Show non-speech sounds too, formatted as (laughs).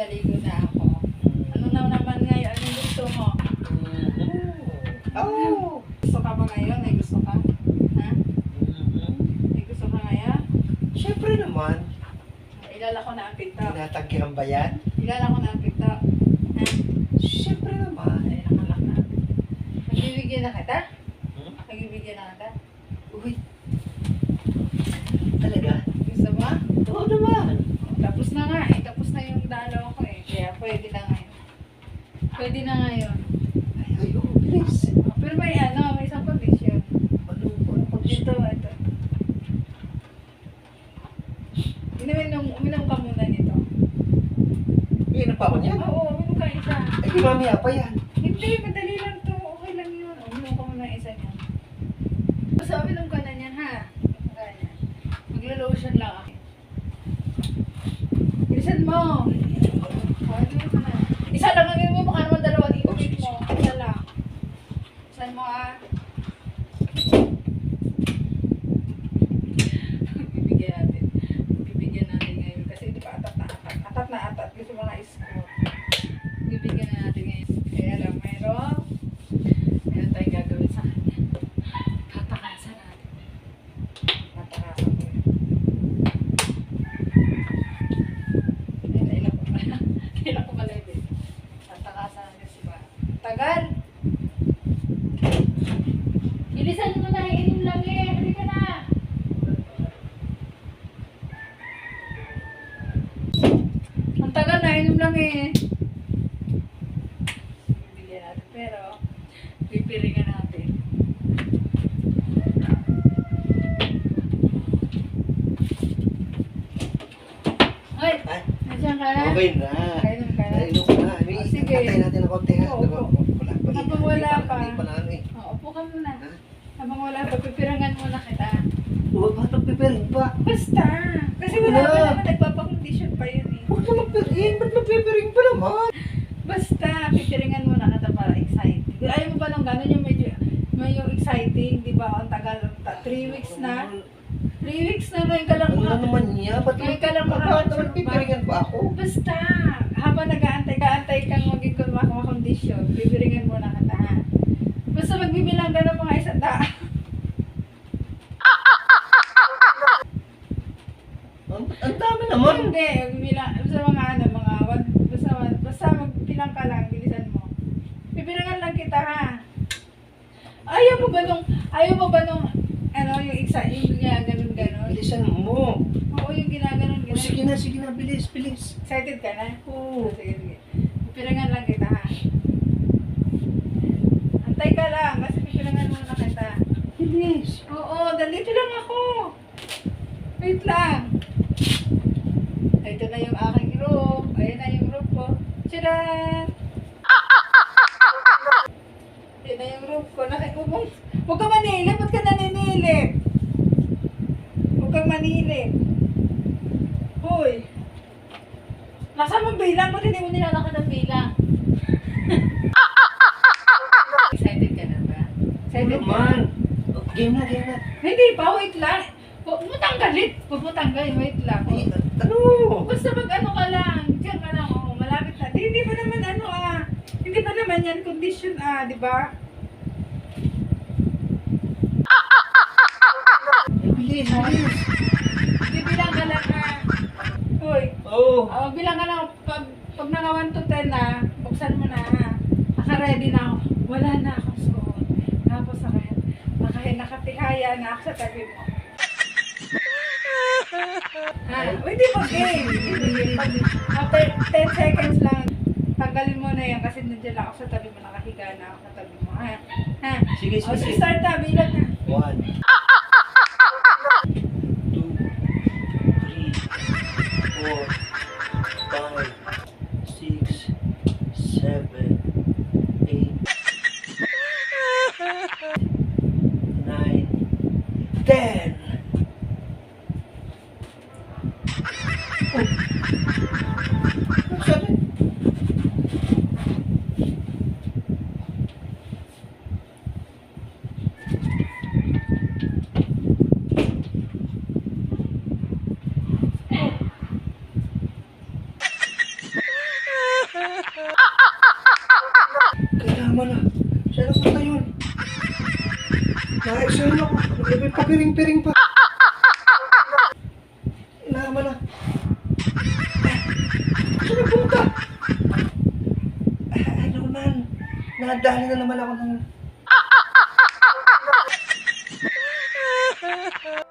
nagpapaligo na ako. Ano na naman ngayon? Anong gusto mo? Oh! Gusto ka ba ngayon? May gusto ka? Ha? Mm-hmm. May gusto ka ngayon? Siyempre naman. Ilala ko na ang TikTok. Tinatagkihan ba yan? Ilala ko na ang TikTok. Ha? Siyempre naman. Ay, nakalak na. Magbibigyan na kita? Hmm? Magbibigyan na kita? Uy. Talaga? Gusto mo? Oo naman. Tapos na nga eh. Tapos na yung dalaw pwede na ngayon. Pwede na ngayon. Ay, ay, oh, bilis. Pero may ano, may isang condition. Ano, ano kondisyon? Ito, ito. Inumin, uminom ka muna nito. Iinom pa ako niyan? Oo, uminom ka isa. Ay, di mamaya pa yan. Hindi, madali lang to. Okay lang yun. Uminom ka muna isa niyan. Basta uminom ka na niyan, ha? Uminom ka na. Maglo-lotion lang ako. Bilisan mo. Oh, uminom ka na. Isa lang ang inumin mo. Baka naman dalawa inumin mo. Isa lang. Bilisan mo, ah. Bibigyan natin. Bibigyan natin ngayon. Kasi di ba atat na atat. Atat na atat. Kasi mga score. Bibigyan na natin ngayon. Kaya lang, meron. Meron tayong gagawin sa kanya. Tatakasan natin. Tatakasan ko yun. Ayun, ilan ko pala. Ilan ko pala yun. Tatakasan natin si Ba. Tagal! Bilisan mo na, inom lang eh. Halika na! Ang tagal eh. Bibigyan natin, pero pipiringan natin. Ay, nandiyan ka na? okay na. Kainom ka na? Na. Oh, sige. Natin ng konti ha. Oo, opo. Habang wala pa. Hindi pa na ano eh. Oo, upo ka muna. Ha? Habang wala pa, pipirangan muna kita. Huwag ba magpipirin pa? Basta! Kasi wala pa naman, nagpapakondisyon pa yun eh. Na magpirin. Ba't magpipirin pa naman? Basta, pipiringan muna kita para exciting. Ayaw mo ba nung gano'n yung medyo, yung exciting, di ba? Ang tagal, ta- three weeks na. Three weeks na ngayon ka lang Ano na mga... naman niya? Ba't Ngayon ka lang Bakit makakasya naman pipiringan pa ako? Basta, habang nag-aantay, kaantay kang maging kondisyon, pipiringan muna kita ha. Basta magbibilang ka ng mga isang daan. Ang, dami naman. Hindi, magbibilang, basta mga ano, mga, one, basta, basta magbilang ka lang, bilisan mo. Pipiringan lang kita ha. Ayaw mo ba nung, ayaw mo ba nung, ano, yung isa, yung ginaganon ganon? Bilisan mo. Oo, yung ginaganon ganon. sige na, sige na. Bilis, bilis. Excited ka na? Oo. Sige, sige. Pipiringan lang kita ha. Antay ka lang, kasi pipiringan muna kita. Bilis. Oo, dito lang ako. Wait lang. Ito na yung aking room. Ayan na yung room ko. Tcharan! Ayan na yung room ko. Nakikubong. Huwag ka manilip. Ba't ka naninilip? Huwag kang manilip. Hoy! Nasaan mo bilang? Ba't hindi mo nilalakad ang bilang? (laughs) Excited ka na ba? Excited ka na? Game na, game na. Hindi pa, wait lang. Huwag mo tanggalin. Huwag mo tanggalin, wait lang. Ay, ano? Basta mag ano ka lang, diyan ka lang, oh, malapit na. Di, hindi pa naman ano ah, hindi pa naman yan condition ah, di ba? Bilis, bilis. Bibilang ka lang ah. Uy, Oo. oh, bilang ka lang, pag, pag naka 1 to 10 na, buksan mo na ha. Naka-ready na ako. Wala na akong suot. Tapos naka, naka, nakatihaya na ako sa tabi mo. Hindi pa game. Pag, after 10 seconds lang, tanggalin mo na yan kasi nandiyan lang ako sa tabi mo. Nakahiga na ako sa tabi mo. Ha? Ha? Sige, O, sige. so start na. Bilang na. One. Two. Three. Four. Five. Six. Seven. Eight. Ang sakit. Kailangan na. Saan na punta yun? Nakaexcel ako. May papiring-piring pa. Nangadali na naman ako ng... Ah, ah, ah,